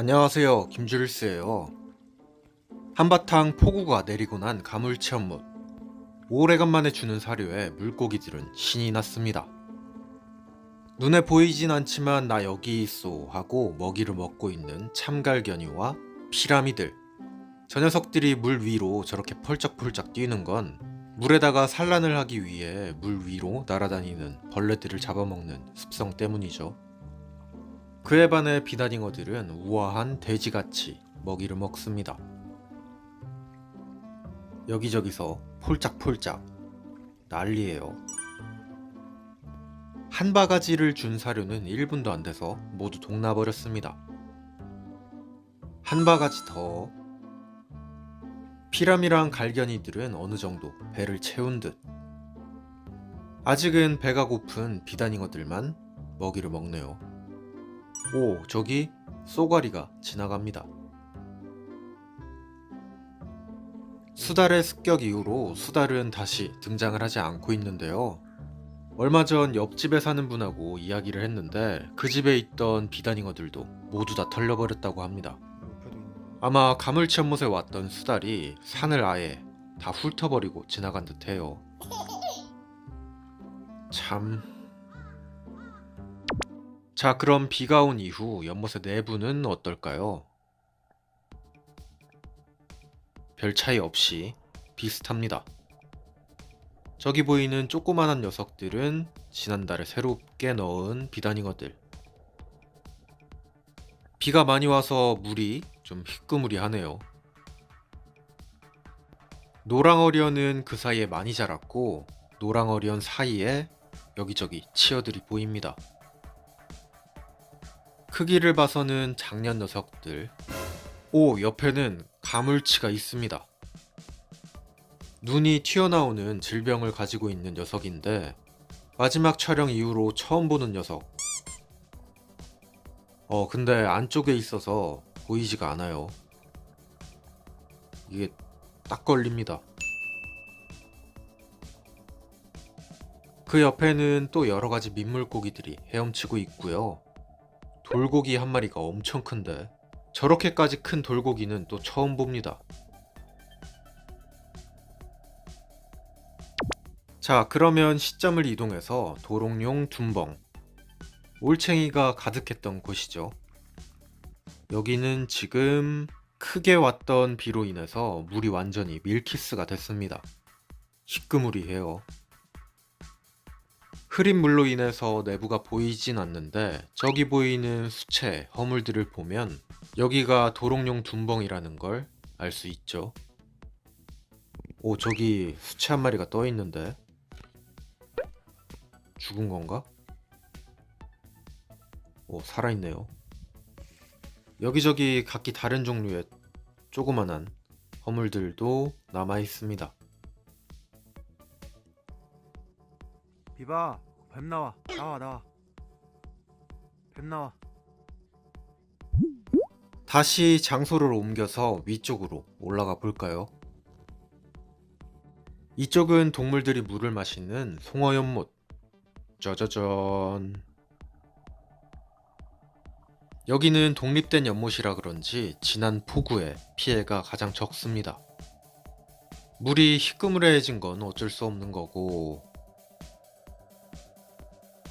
안녕하세요. 김주일스예요. 한바탕 폭우가 내리고 난 가물체험못. 오래간만에 주는 사료에 물고기들은 신이 났습니다. 눈에 보이진 않지만 나 여기 있소 하고 먹이를 먹고 있는 참갈견이와 피라미들. 저 녀석들이 물 위로 저렇게 펄쩍펄쩍 뛰는 건 물에다가 산란을 하기 위해 물 위로 날아다니는 벌레들을 잡아먹는 습성 때문이죠. 그에 반해 비다딩어들은 우아한 돼지같이 먹이를 먹습니다. 여기저기서 폴짝폴짝 난리예요. 한 바가지를 준 사료는 1분도 안 돼서 모두 동나버렸습니다. 한 바가지 더. 피라미랑 갈견이들은 어느 정도 배를 채운 듯. 아직은 배가 고픈 비다닝어들만 먹이를 먹네요. 오, 저기 쏘가리가 지나갑니다. 수달의 습격 이후로 수달은 다시 등장을 하지 않고 있는데요. 얼마 전 옆집에 사는 분하고 이야기를 했는데 그 집에 있던 비다닝어들도 모두 다 털려버렸다고 합니다. 아마 가물치연못에 왔던 수달이 산을 아예 다 훑어버리고 지나간 듯해요. 참. 자, 그럼 비가 온 이후 연못의 내부는 어떨까요? 별 차이 없이 비슷합니다. 저기 보이는 조그만한 녀석들은 지난달에 새롭게 넣은 비단잉어들. 비가 많이 와서 물이 좀 희끄무리하네요. 노랑어리언은 그 사이에 많이 자랐고 노랑어리언 사이에 여기저기 치어들이 보입니다. 크기를 봐서는 작년 녀석들. 오, 옆에는 가물치가 있습니다. 눈이 튀어나오는 질병을 가지고 있는 녀석인데 마지막 촬영 이후로 처음 보는 녀석. 어, 근데 안쪽에 있어서 보이지가 않아요. 이게 딱 걸립니다. 그 옆에는 또 여러 가지 민물고기들이 헤엄치고 있고요. 돌고기 한 마리가 엄청 큰데 저렇게까지 큰 돌고기는 또 처음 봅니다. 자, 그러면 시점을 이동해서 도롱뇽 둔벙 올챙이가 가득했던 곳이죠. 여기는 지금 크게 왔던 비로 인해서 물이 완전히 밀키스가 됐습니다. 희끄무리해요. 흐린 물로 인해서 내부가 보이진 않는데 저기 보이는 수채, 허물들을 보면 여기가 도롱뇽 둔벙이라는 걸 알 수 있죠. 오, 저기 수채 한 마리가 떠 있는데 죽은 건가? 오, 살아있네요. 여기저기 각기 다른 종류의 조그만한 허물들도 남아 있습니다. 비바 뱀 나와 나와 나와 뱀 나와 다시 장소를 옮겨서 위쪽으로 올라가 볼까요? 이쪽은 동물들이 물을 마시는 송어연못. 짜자잔. 여기는 독립된 연못이라 그런지 지난 폭우에 피해가 가장 적습니다. 물이 희끄무레해진 건 어쩔 수 없는 거고,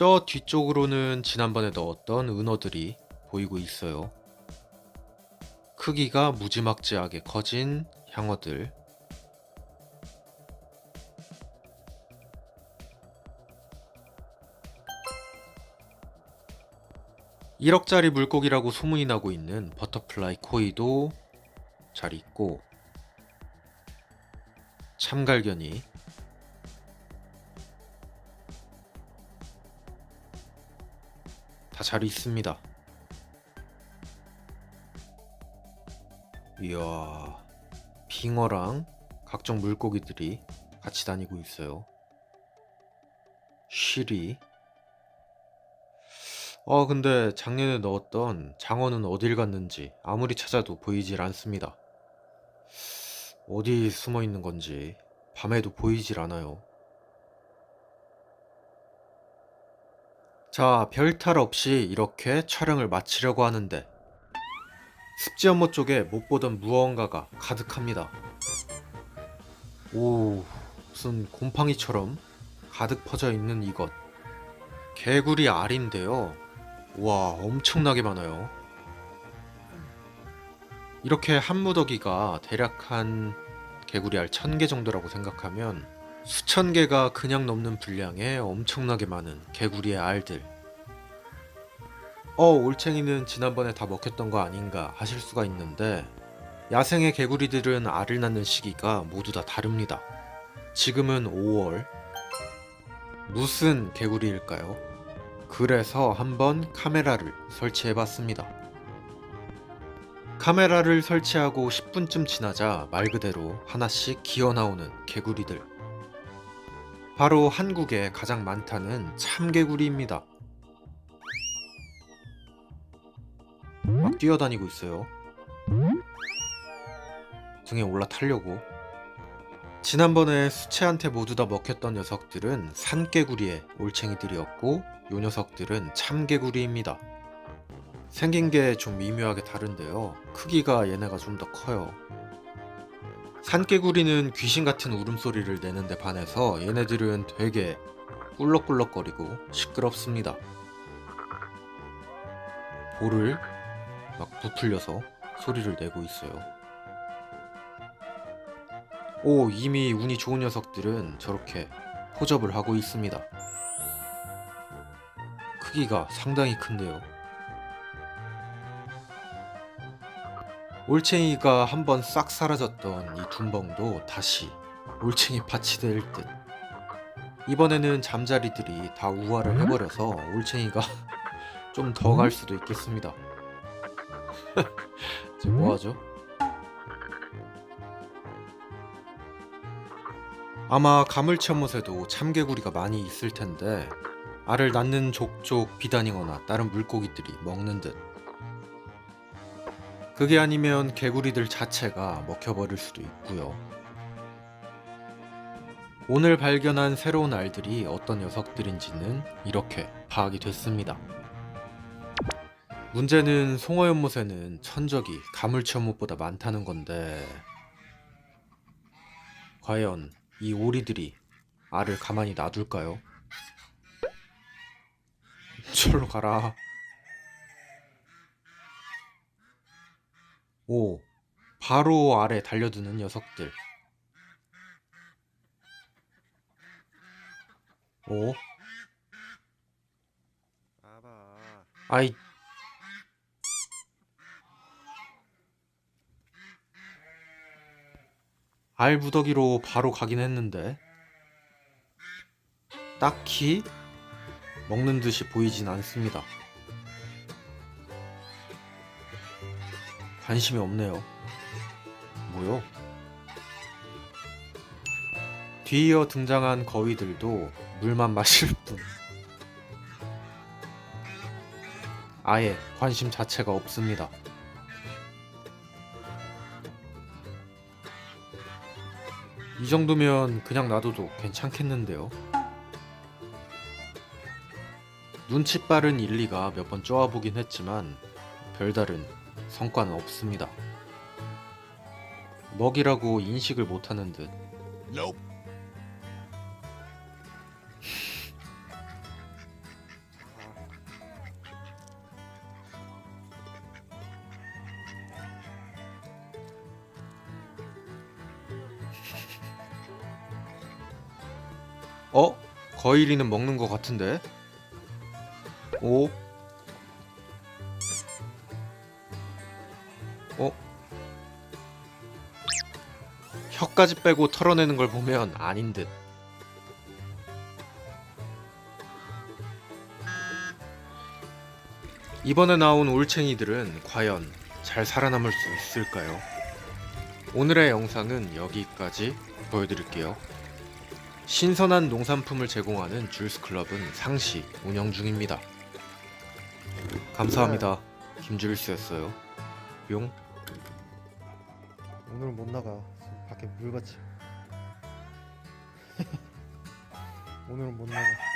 저 뒤쪽으로는 지난번에 넣었던 은어들이 보이고 있어요. 크기가 무지막지하게 커진 향어들. 일억짜리 물고기라고 소문이 나고 있는 버터플라이 코이도 잘 있고 참갈견이 다 잘 있습니다. 이야, 빙어랑 각종 물고기들이 같이 다니고 있어요. 쉬리. 어, 근데 작년에 넣었던 장어는 어딜 갔는지 아무리 찾아도 보이질 않습니다. 어디 숨어 있는 건지 밤에도 보이질 않아요. 자, 별 탈 없이 이렇게 촬영을 마치려고 하는데 습지 연못 쪽에 못 보던 무언가가 가득합니다. 오, 무슨 곰팡이처럼 가득 퍼져 있는 이것. 개구리 알인데요. 와, 엄청나게 많아요. 이렇게 한 무더기가 대략 한 개구리 알 1000개 정도라고 생각하면 수천 개가 그냥 넘는 분량의 엄청나게 많은 개구리의 알들. 어, 올챙이는 지난번에 다 먹혔던 거 아닌가 하실 수가 있는데 야생의 개구리들은 알을 낳는 시기가 모두 다 다릅니다. 지금은 5월. 무슨 개구리일까요? 그래서 한번 카메라를 설치해 봤습니다. 카메라를 설치하고 10분쯤 지나자 말 그대로 하나씩 기어 나오는 개구리들. 바로 한국에 가장 많다는 참개구리입니다. 막 뛰어다니고 있어요. 등에 올라타려고. 지난번에 수채한테 모두 다 먹혔던 녀석들은 산개구리의 올챙이들이었고 요 녀석들은 참개구리입니다. 생긴 게 좀 미묘하게 다른데요. 크기가 얘네가 좀 더 커요. 산개구리는 귀신 같은 울음소리를 내는데 반해서 얘네들은 되게 꿀럭꿀럭거리고 시끄럽습니다. 볼을 막 부풀려서 소리를 내고 있어요. 오, 이미 운이 좋은 녀석들은 저렇게 포접을 하고 있습니다. 크기가 상당히 큰데요. 올챙이가 한번 싹 사라졌던 이 둔벙도 다시 올챙이 밭이 될 듯. 이번에는 잠자리들이 다 우화를 해버려서 올챙이가 좀 더 갈 수도 있겠습니다. 이제 뭐하죠? 아마 가물치연못에도 참개구리가 많이 있을 텐데 알을 낳는 족족 비단이거나 다른 물고기들이 먹는 듯. 그게 아니면 개구리들 자체가 먹혀버릴 수도 있고요. 오늘 발견한 새로운 알들이 어떤 녀석들인지는 이렇게 파악이 됐습니다. 문제는 송어연못에는 천적이 가물치연못보다 많다는 건데 과연 이 오리들이 알을 가만히 놔둘까요? 절로 가라. 오, 바로 아래 달려드는 녀석들. 오, 봐봐. 아이. 알 무더기로 바로 가긴 했는데 딱히 먹는 듯이 보이진 않습니다. 관심이 없네요. 뭐요? 뒤이어 등장한 거위들도 물만 마실 뿐. 아예 관심 자체가 없습니다. 이 정도면 그냥 놔둬도 괜찮겠는데요. 눈치 빠른 일리가 몇 번 쪼아보긴 했지만 별다른 성과는 없습니다. 먹이라고 인식을 못하는 듯. 어? 거일이는 먹는 것 같은데? 오? 어? 혀까지 빼고 털어내는 걸 보면 아닌 듯. 이번에 나온 올챙이들은 과연 잘 살아남을 수 있을까요? 오늘의 영상은 여기까지 보여드릴게요. 신선한 농산품을 제공하는 줄스 클럽은 상시 운영 중입니다. 감사합니다. 김줄스였어요. 뿅. 오늘은 못 나가. 밖에 물같이. 오늘은 못 나가.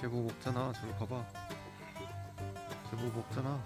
제보 먹잖아. 저로 가봐. 제보 먹잖아.